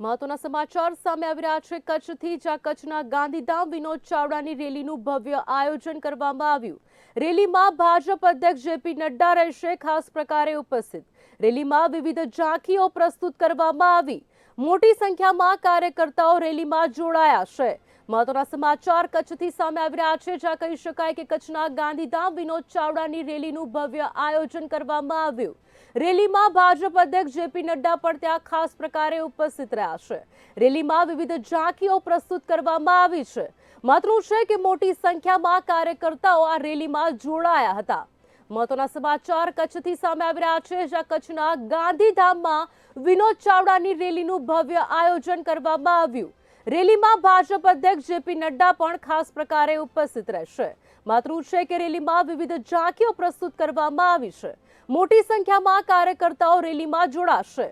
મહત્વના સમાચાર સામે આવી રહ્યા છે. કચ્છથી જ્યાં કચ્છના ગાંધીધામ વિનોદ ચાવડાની રેલીનું ભવ્ય આયોજન કરવામાં આવ્યું. રેલીમાં ભાજપ અધ્યક્ષ જેપી નડ્ડા રહેશે, ખાસ પ્રકારે ઉપસ્થિત. રેલીમાં વિવિધ ઝાંખીઓ પ્રસ્તુત કરવામાં આવી. મોટી સંખ્યામાં કાર્યકર્તાઓ રેલીમાં જોડાયા છે. મહત્વના સમાચાર કચ્છથી સામે આવી રહ્યા છે, જ્યાં કહી શકાય કે કચ્છના ગાંધીધામ વિનોદ ચાવડાની રેલીનું ભવ્ય આયોજન કરવામાં આવ્યું. રેલીમાં ભાજપ અધ્યક્ષ જેપી નડ્ડા પણ ત્યાં ખાસ પ્રકારે ઉપસ્થિત રહ્યા છે. રેલીમાં વિવિધ ઝાંખીઓ પ્રસ્તુત કરવામાં આવી છે. મહત્વનું છે કે મોટી સંખ્યામાં કાર્યકર્તાઓ આ રેલીમાં જોડાયા હતા. મહત્વના સમાચાર કચ્છથી સામે આવી રહ્યા છે, જ્યાં કચ્છના ગાંધીધામમાં વિનોદ ચાવડાની રેલીનું ભવ્ય આયોજન કરવામાં આવ્યું. રેલીમાં ભાજપ અધ્યક્ષ જેપી નડ્ડા પણ ખાસ પ્રકારે ઉપસ્થિત રહેશે. માત્ર છે કે રેલીમાં વિવિધ ઝાંખીઓ પ્રસ્તુત કરવામાં આવી છે. મોટી સંખ્યામાં કાર્યકર્તાઓ રેલીમાં જોડાશે.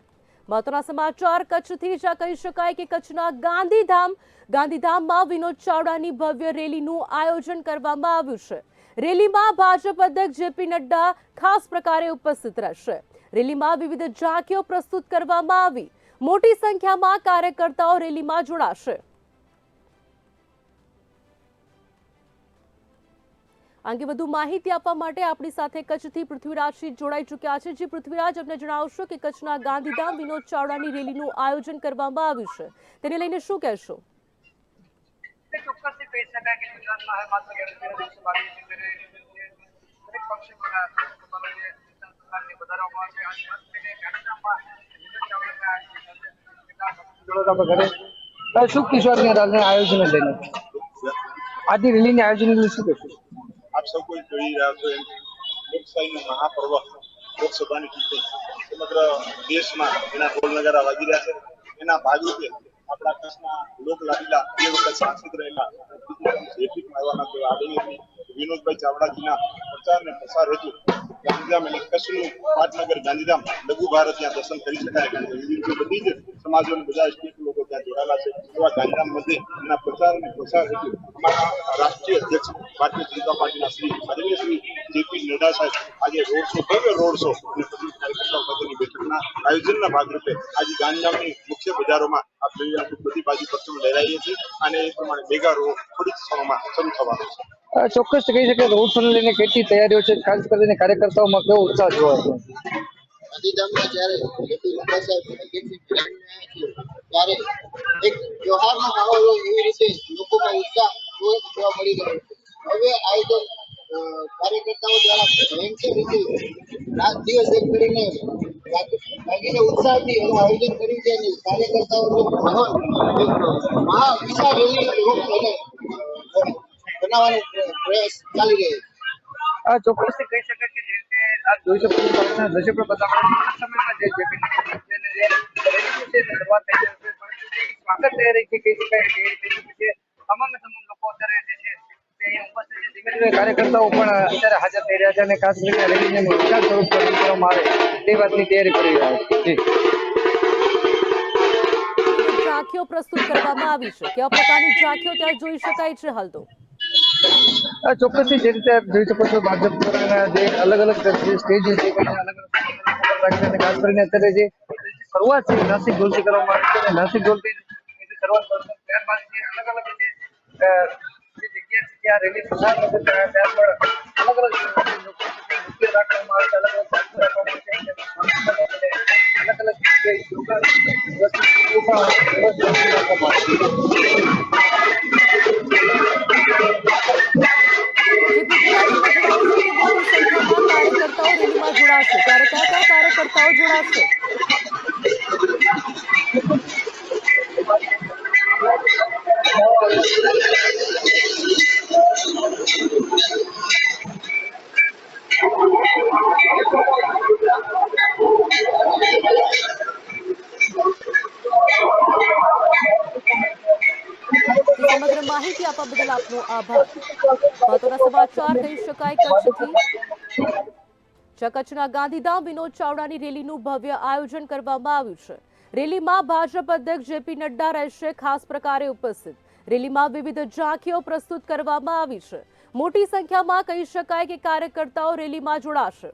મહત્વના સમાચાર, કચ્છથી જ કહી શકાય કે કચ્છના ગાંધીધામ, ગાંધીધામમાં વિનોદ ચાવડાની ભવ્ય રેલીનું આયોજન કરવામાં આવ્યું છે. રેલીમાં ભાજપ અધ્યક્ષ જેપી નડ્ડા ખાસ પ્રકારે ઉપસ્થિત રહેશે. રેલીમાં વિવિધ ઝાંખીઓ પ્રસ્તુત કરવામાં આવી. મોટી સંખ્યામાં કાર્યકર્તાઓ રેલીમાં જોડાશે. અંગે વધુ માહિતી આપવા માટે આપણી સાથે કચ્છથી પૃથ્વીરાજસિંહ જોડાઈ ચૂક્યા છે. જે, પૃથ્વીરાજ, અમને જણાવશો કે કચ્છના ગાંધીધામ વિનોદ ચાવડાની રેલીનું આયોજન કરવામાં આવ્યું છે. તેને લઈને શું કહેશો? ચોક્કસથી ખાસ કરીને ગાંધીધામમાં વિનોદ ચાવડાના જે શું કિશોરની રાલને આયોજન લઈને? આજની રેલીની આયોજન લઈને શું કહેશો? આપ સૌ કોઈ જોઈ રહ્યા છો એમ. લોકશાહીનું મહાપર્વ લોકસભાની ચૂંટણી સમગ્ર દેશમાં એના ઢોલ નગારા વાગી રહ્યા છે. એના ભાગરૂપે આપણા કચ્છના લોક લાગેલા બે વખત સાંસદ રહેલા વિનોદભાઈ ચાવડાજીના પ્રચાર અને પ્રસાર હેતુ ગાંધીધામ અને કચ્છનું પાટનગર ગાંધીધામ, લઘુ ભારત ત્યાં દર્શન કરી શકાય. બધી જ સમાજો બધા સ્ટેટ લોકો ત્યાં જોડાયેલા છે. એવા ગાંધીધામ મધ્ય એના પ્રચાર અને પ્રસાર હેતુ અમારા રાષ્ટ્રીય અધ્યક્ષ ભારતીય જનતા પાર્ટીના શ્રી આદરણીય શ્રી જેપી નડ્ડા સાહેબ આજે રોડ શો ભવ્ય રોડ શો અને પછી કાર્યકર્તાઓ સાથેની બેઠકના આયોજનના ભાગરૂપે આજે ગાંધીધામની મુખ્ય બજારોમાં આપણે બધી બાજુ પક્ષો લહેરાઈએ છીએ અને એ પ્રમાણે મેગા રોડ થોડી જ સમયમાં શરૂ થવાનો છે. ચોક્કસ કહી શકાય રોડ શોને લઈને કેટલી તૈયારીઓ છે. ખાસ કરીને કાર્યકર્તાઓમાં કેવો ઉત્સાહ જોવા છે હવે આયોજન કાર્યકર્તાઓ દ્વારા ભયંકર ઉત્સાહથી આયોજન કર્યું છે. બનાવવાનો પ્રયાસ ચાલી રહ્યો છે. આ ચોક્કસથી કહી શકાય કે જે રીતે આ જોઈ શકો છો ભારતના દ્રશ્ય પર. આ સમયમાં જે જે જે સ્વાગત થઈ રહી છે કહી શકાય કે એ થઈ ચૂકી તમામ લોકો અત્યારે જે છે તે ઉપસ્થિત છે. ધીમે ધીમે કાર્યકર્તાઓ પણ અત્યારે હાજર થઈ રહ્યા છે અને ખાસ કરીને રેલીને વિશાળ સ્વરૂપ કરવામાં આવે તે વાતની તૈયારી કરી રહ્યા છે. જી. ઝાંખીઓ પ્રસ્તુત કરવામાં આવી છે. કેવા પ્રકારની ઝાંખીઓ ત્યાં જોઈ શકાય છે હાલ તો? ચોક્કસથી જે રીતે આપ જોઈ શકો છો, ભાજપ દ્વારા જે અલગ અલગ સ્ટેજ છે ખાસ કરીને અત્યારે જે શરૂઆત છે, નાસિક ગોલથી કરવામાં આવી છે, અને નાસિક ગોલથી શરૂઆત ત્યારબાદ જે અલગ અલગ જે જગ્યા છે, ત્યાં રેલી ત્યાં અલગ અલગ રાખવામાં આવે છે અલગ અલગ રાખવામાં આવે છે અલગ અલગ યોગા રાખવામાં કાર્યકર્તાઓ સમગ્ર માહિતી આપવા બદલ આપનો આભાર. મહત્વના સમાચાર કહી શકાય કચ્છથી જ્યાં કચ્છના ગાંધીધામ વિનોદ ચાવડાની રેલીનું ભવ્ય આયોજન કરવામાં આવ્યું છે. રેલીમાં ભાજપ અધ્યક્ષ જેપી નડ્ડા રહેશે, ખાસ પ્રકારે ઉપસ્થિત. રેલીમાં વિવિધ ઝાંખીઓ પ્રસ્તુત કરવામાં આવી છે. મોટી સંખ્યામાં કહી શકાય કે કાર્યકર્તાઓ રેલીમાં જોડાશે.